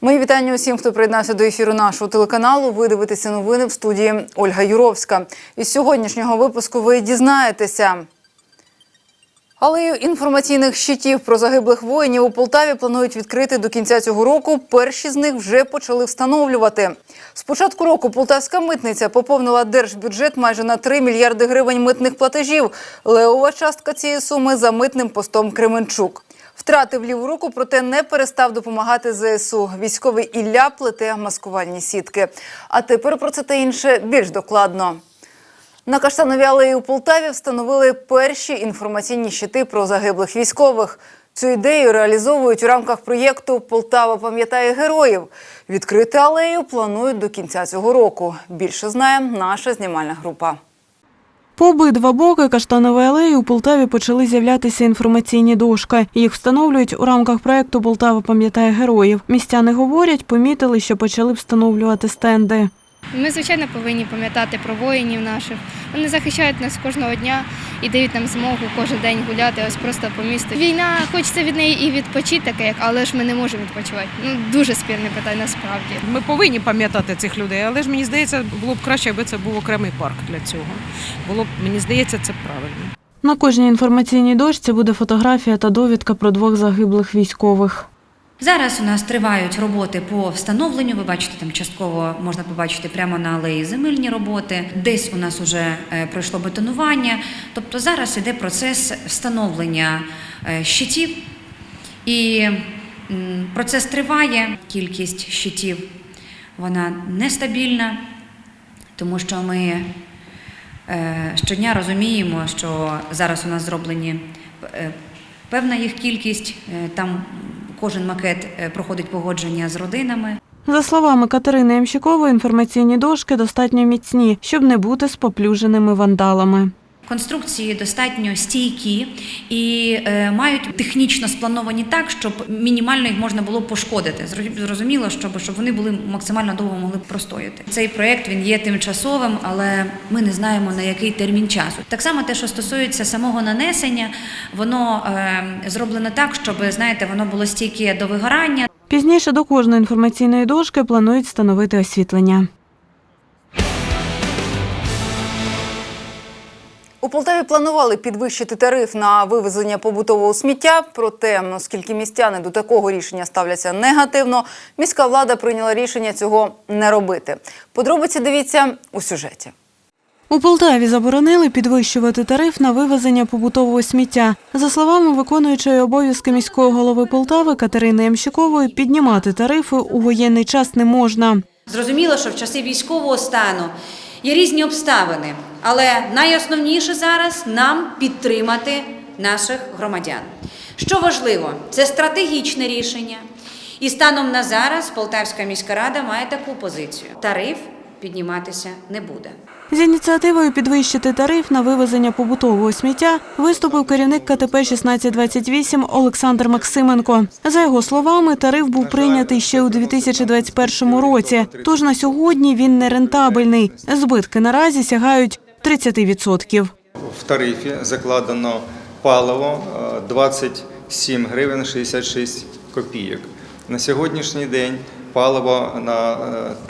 Мої вітання усім, хто приєднався до ефіру нашого телеканалу. Ви дивитеся новини в студії Ольга Юровська. Із сьогоднішнього випуску ви дізнаєтеся. Алею інформаційних щитів про загиблих воїнів у Полтаві планують відкрити до кінця цього року. Перші з них вже почали встановлювати. З початку року полтавська митниця поповнила держбюджет майже на 3 мільярди гривень митних платежів. Левова частка цієї суми за митним постом Кременчук. Втратив ліву руку, проте не перестав допомагати ЗСУ. Військовий Ілля плете маскувальні сітки. А тепер про це та інше більш докладно. На Каштановій алеї у Полтаві встановили перші інформаційні щити про загиблих військових. Цю ідею реалізовують у рамках проєкту Полтава пам'ятає героїв. Відкрити алею планують до кінця цього року. Більше знає наша знімальна група. По обидва боки Каштанової алеї у Полтаві почали з'являтися інформаційні дошки. Їх встановлюють у рамках проекту Полтава пам'ятає героїв. Містяни говорять, помітили, що почали встановлювати стенди. Ми, звичайно, повинні пам'ятати про воїнів наших. Вони захищають нас кожного дня і дають нам змогу кожен день гуляти ось просто по місту. Війна, хочеться від неї і відпочити таке, але ж ми не можемо відпочивати. Ну дуже спірне питання насправді. Ми повинні пам'ятати цих людей, але ж мені здається, було б краще, якби це був окремий парк для цього. Було б, мені здається, це правильно. На кожній інформаційній дошці буде фотографія та довідка про двох загиблих військових. Зараз у нас тривають роботи по встановленню. Ви бачите, там частково можна побачити прямо на алеї земельні роботи. Десь у нас вже пройшло бетонування. Тобто зараз іде процес встановлення е, щитів, і процес триває. Кількість щитів вона нестабільна, тому що ми е, щодня розуміємо, що зараз у нас зроблені е, певна їх кількість. е, Там кожен макет е, проходить погодження з родинами. За словами Катерини Ямщикової, інформаційні дошки достатньо міцні, щоб не бути споплюженими вандалами. Конструкції достатньо стійкі і е, мають технічно сплановані так, щоб мінімально їх можна було пошкодити. Зрозу- Зрозуміло, щоб, щоб вони були максимально довго могли простояти. Цей проект він є тимчасовим, але ми не знаємо на який термін часу. Так само те, що стосується самого нанесення, воно е, зроблено так, щоб знаєте, воно було стійке до вигорання. Пізніше до кожної інформаційної дошки планують встановити освітлення. У Полтаві планували підвищити тариф на вивезення побутового сміття. Проте, оскільки містяни до такого рішення ставляться негативно, міська влада прийняла рішення цього не робити. Подробиці дивіться у сюжеті. У Полтаві заборонили підвищувати тариф на вивезення побутового сміття. За словами виконуючої обов'язки міського голови Полтави Катерини Ямщикової, піднімати тарифи у воєнний час не можна. Зрозуміло, що в часи військового стану є різні обставини, але найосновніше зараз нам підтримати наших громадян. Що важливо, це стратегічне рішення. І станом на зараз Полтавська міська рада має таку позицію: тариф підніматися не буде. З ініціативою підвищити тариф на вивезення побутового сміття виступив керівник КТП 1628 Олександр Максименко. За його словами, тариф був прийнятий ще у 2021 році. Тож на сьогодні він не рентабельний. Збитки наразі сягають 30%. В тарифі закладено паливо е, 27 гривень 66 копійок. На сьогоднішній день паливо на е,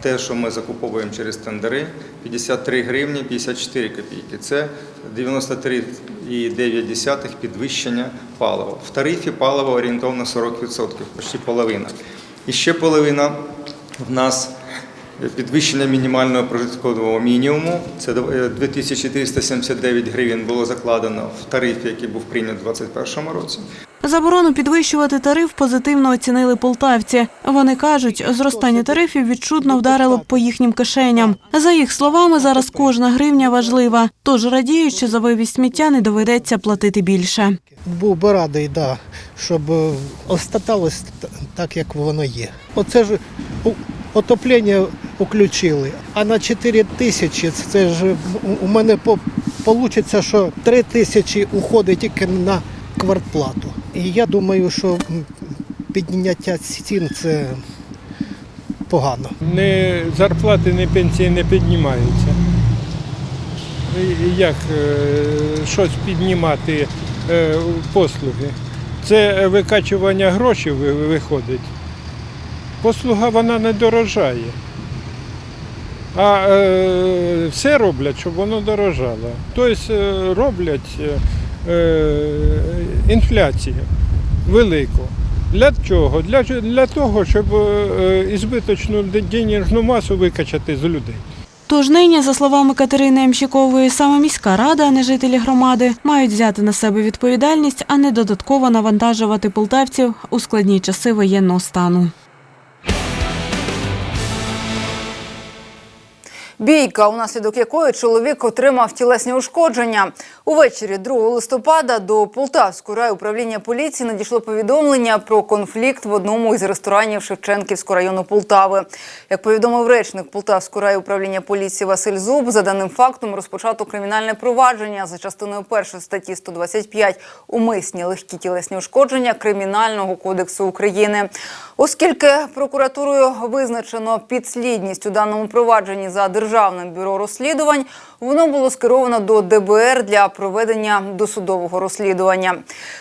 те, що ми закуповуємо через тендери, 53 гривні 54 копійки. Це 93,9 підвищення палива. В тарифі паливо орієнтовно 40%, почти половина. І ще половина в нас Підвищення мінімального прожиткового мінімуму це е, 2379 гривень було закладено в тарифі, який був прийнят у 2021 році. Заборону підвищувати тариф позитивно оцінили полтавці. Вони кажуть, зростання тарифів відчутно вдарило б по їхнім кишеням. За їх словами, зараз кожна гривня важлива. Тож радіють, що за вивіз сміття не доведеться платити більше. Був би радий, да, щоб е, остаталось так, як воно є. Оце ж отоплення включили, а на 4 тисячі це ж у- мене вийде, що 3 тисячі уходить тільки на квартплату. І я думаю, що підняття цін це погано. не зарплати, не пенсії не піднімаються. Як е, щось піднімати е, послуги? Це викачування грошей виходить. Послуга вона не дорожає. А е, все роблять, щоб воно дорожало. Тобто е, роблять е, е, інфляцію велику. Для чого? Для, для того, щоб е, ізбиточну денежну масу викачати з людей. Тож нині, за словами Катерини Ямщикової, саме міська рада, а не жителі громади, мають взяти на себе відповідальність, а не додатково навантажувати полтавців у складні часи воєнного стану. Бійка, унаслідок якої чоловік отримав тілесні ушкодження. Увечері 2 листопада до Полтавського райуправління поліції надійшло повідомлення про конфлікт в одному із ресторанів Шевченківського району Полтави. Як повідомив речник Полтавського райуправління поліції Василь Зуб, за даним фактом розпочато кримінальне провадження за частиною першої статті 125 умисні легкі тілесні ушкодження Кримінального кодексу України. Оскільки прокуратурою визначено підслідність у даному провадженні за державним бюро розслідувань, воно було скеровано до ДБР для проведення досудового розслідування.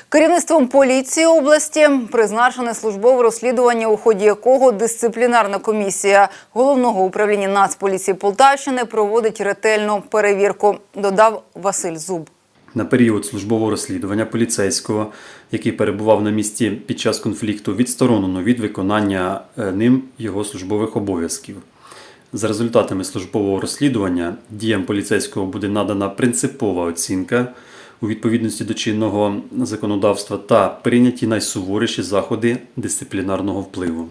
Керівництвом поліції області призначене службове розслідування, у ході якого дисциплінарна комісія головного управління Нацполіції Полтавщини проводить ретельну перевірку. Додав Василь Зуб. На період службового розслідування поліцейського, який перебував на місці під час конфлікту, відсторонено від виконання е, ним його службових обов'язків. За результатами службового розслідування діям поліцейського буде надана принципова оцінка у відповідності до чинного законодавства та прийняті найсуворіші заходи дисциплінарного впливу.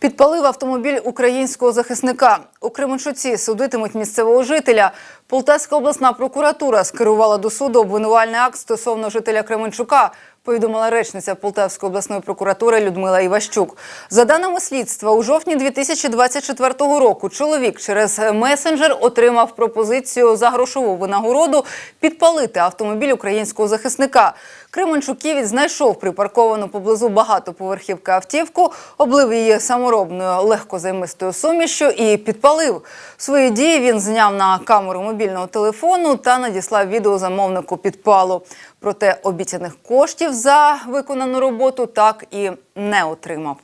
Підпалив автомобіль українського захисника. У Кременчуці судитимуть місцевого жителя. Полтавська обласна прокуратура скерувала до суду обвинувальний акт стосовно жителя Кременчука, повідомила речниця Полтавської обласної прокуратури Людмила Іващук. За даними слідства, у жовтні 2024 року чоловік через месенджер отримав пропозицію за грошову винагороду підпалити автомобіль українського захисника. Кременчуківець знайшов припарковану поблизу багатоповерхівки автівку, облив її саморобною легкозаймистою сумішю і підпалив. Свої дії він зняв на камеру мобільного телефону та надіслав відео замовнику підпалу. Проте обіцяних коштів за виконану роботу так і не отримав.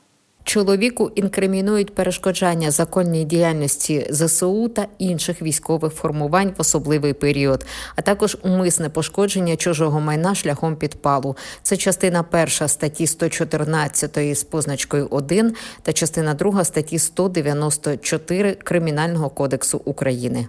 Чоловіку інкримінують перешкоджання законній діяльності ЗСУ та інших військових формувань в особливий період, а також умисне пошкодження чужого майна шляхом підпалу. Це частина перша статті 114 з позначкою 1 та частина друга статті 194 Кримінального кодексу України.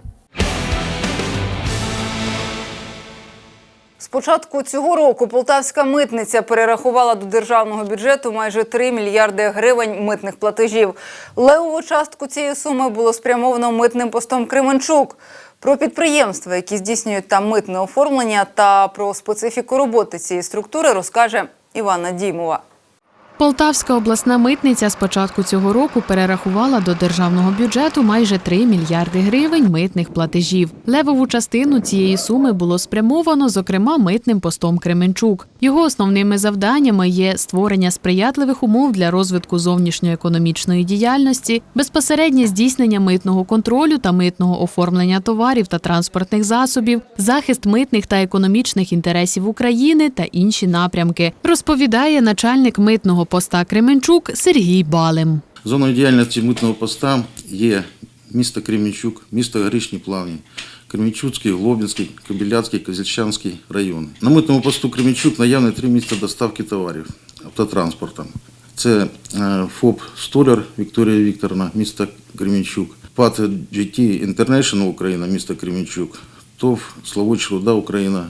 Початку цього року полтавська митниця перерахувала до державного бюджету майже 3 мільярди гривень митних платежів. Левову частку цієї суми було спрямовано митним постом Кременчук. Про підприємства, які здійснюють там митне оформлення, та про специфіку роботи цієї структури розкаже Івана Дімова. Полтавська обласна митниця з початку цього року перерахувала до державного бюджету майже 3 мільярди гривень митних платежів. Левову частину цієї суми було спрямовано, зокрема, митним постом Кременчук. Його основними завданнями є створення сприятливих умов для розвитку зовнішньоекономічної діяльності, безпосереднє здійснення митного контролю та митного оформлення товарів та транспортних засобів, захист митних та економічних інтересів України та інші напрямки, розповідає начальник митного поста Кременчук Сергій Балим. Зоною діяльності митного поста є місто Кремінчук, місто Горішні Плавні, Кремінчуцький, Глобінський, Кобиляцький, Козельчанський райони. На митному посту Кремінчук наявні три місця доставки товарів автотранспортом. Це е, ФОП Столяр Вікторія Вікторовна, місто Кремінчук, ПАТ GT International Україна, місто Кремінчук, ТОВ Славутич Руда Україна,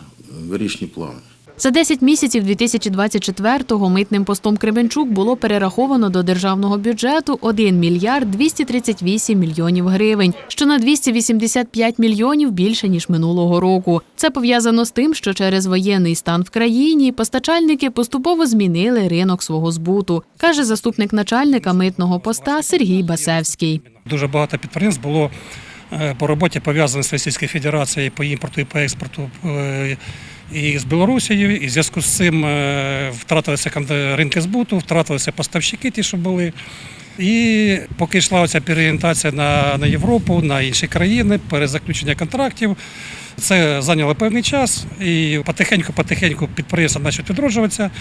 Горішні Плавні. За 10 місяців 2024-го митним постом Кременчук було перераховано до державного бюджету 1 мільярд 238 мільйонів гривень, що на 285 мільйонів більше ніж минулого року. Це пов'язано з тим, що через воєнний стан в країні постачальники поступово змінили ринок свого збуту, каже заступник начальника митного поста Сергій Басевський. Дуже багато підприємств було е, по роботі пов'язаних з Російською Федерацією по імпорту і по експорту е, і з Білорусією. І в зв'язку з цим е, втратилися ринки збуту, втратилися поставщики, ті, що були. І поки йшла оця переорієнтація на, на Європу, на інші країни, перезаключення контрактів, Це зайняло певний час, і потихеньку-потихеньку підприємства почнуть відроджуватися,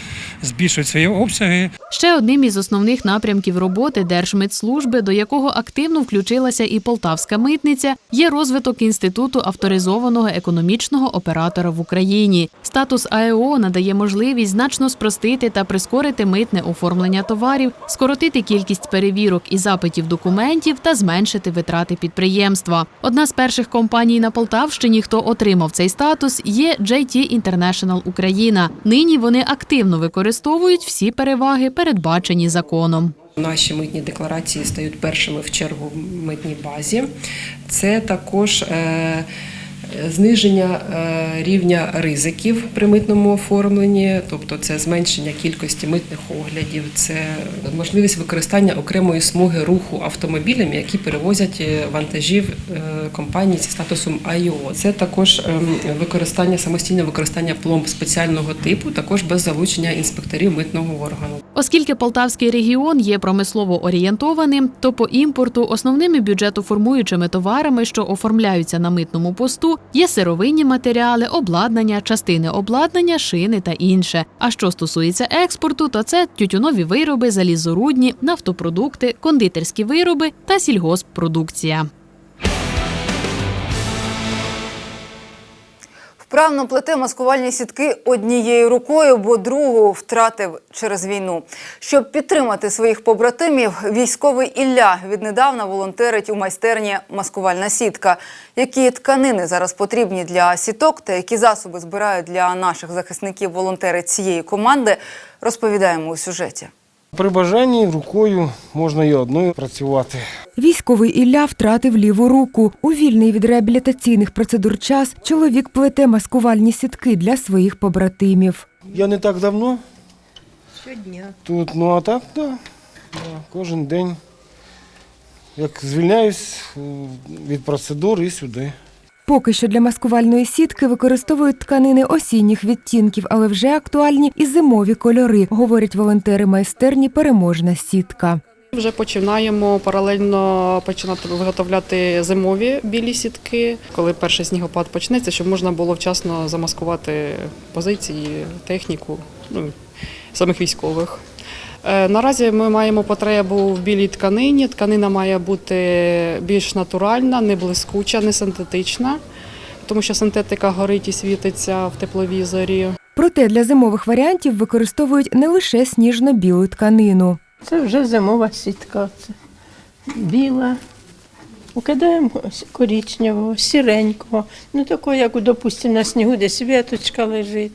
збільшують свої обсяги. Ще одним із основних напрямків роботи Держмитслужби, до якого активно включилася і полтавська митниця, є розвиток інституту авторизованого економічного оператора в Україні. Статус АЕО надає можливість значно спростити та прискорити митне оформлення товарів, скоротити кількість перевірок і запитів документів та зменшити витрати підприємства. Одна з перших компаній на Полтавщині, хто отримав цей статус, є JT International Україна. Нині вони активно використовують всі переваги, передбачені законом. Наші митні декларації стають першими в чергу в митній базі. Це також е, зниження е, рівня ризиків при митному оформленні, тобто це зменшення кількості митних оглядів, це можливість використання окремої смуги руху автомобілями, які перевозять е, вантажів е, компанії зі статусом АІО. Це також ем, використання самостійне використання пломб спеціального типу, також без залучення інспекторів митного органу. Оскільки Полтавський регіон є промислово орієнтованим, то по імпорту основними бюджетоформуючими товарами, що оформляються на митному посту, є сировинні матеріали, обладнання, частини обладнання, шини та інше. А що стосується експорту, то це тютюнові вироби, залізорудні, нафтопродукти, кондитерські вироби та сільгосппродукція. Вправно плете маскувальні сітки однією рукою, бо другу втратив через війну. Щоб підтримати своїх побратимів, військовий Ілля віднедавна волонтерить у майстерні маскувальна сітка. Які тканини зараз потрібні для сіток та які засоби збирають для наших захисників волонтери цієї команди, розповідаємо у сюжеті. При бажанні рукою можна і одною працювати. Військовий Ілля втратив ліву руку. У вільний від реабілітаційних процедур час чоловік плете маскувальні сітки для своїх побратимів. Я не так давно Щодня. тут, ну а так, да, да, кожен день. Як звільняюсь е, від процедур і сюди. Поки що для маскувальної сітки використовують тканини осінніх відтінків, але вже актуальні і зимові кольори, говорять волонтери майстерні Переможна сітка. Вже починаємо паралельно починати виготовляти зимові білі сітки, коли перший снігопад почнеться, щоб можна було вчасно замаскувати позиції, техніку ну, самих військових. Е, Наразі ми маємо потребу в білій тканині. Тканина має бути більш натуральна, не блискуча, не синтетична, тому що синтетика горить і світиться в тепловізорі. Проте для зимових варіантів використовують не лише сніжно-білу тканину. Це вже зимова сітка. Це біла. Укидаємо коричневого, сіренького. Ну, такого, як, допустимо, на снігу десь віточка лежить,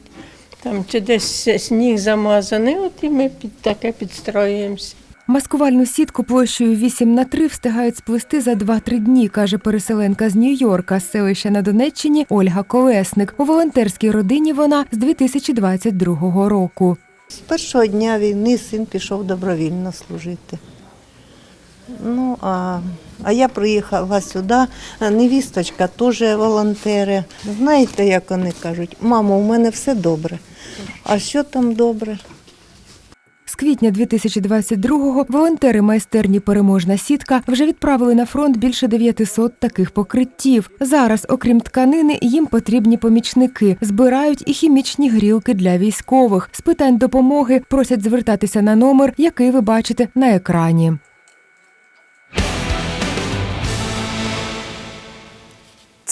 там, чи десь сніг замазаний, от і ми під таке підстроюємося. Маскувальну сітку площею 8 на 3 встигають сплести за 2-3 дні, каже переселенка з Нью-Йорка з селища на Донеччині Ольга Колесник. У волонтерській родині вона з 2022 року. З першого дня війни син пішов добровільно служити. Ну, а, а я приїхала сюди, невісточка теж волонтери. Знаєте, як вони кажуть, мамо, у мене все добре. А що там добре? З квітня 2022-го волонтери майстерні Переможна сітка вже відправили на фронт більше 900 таких покриттів. Зараз, окрім тканини, їм потрібні помічники. Збирають і хімічні грілки для військових. З питань допомоги просять звертатися на номер, який ви бачите на екрані.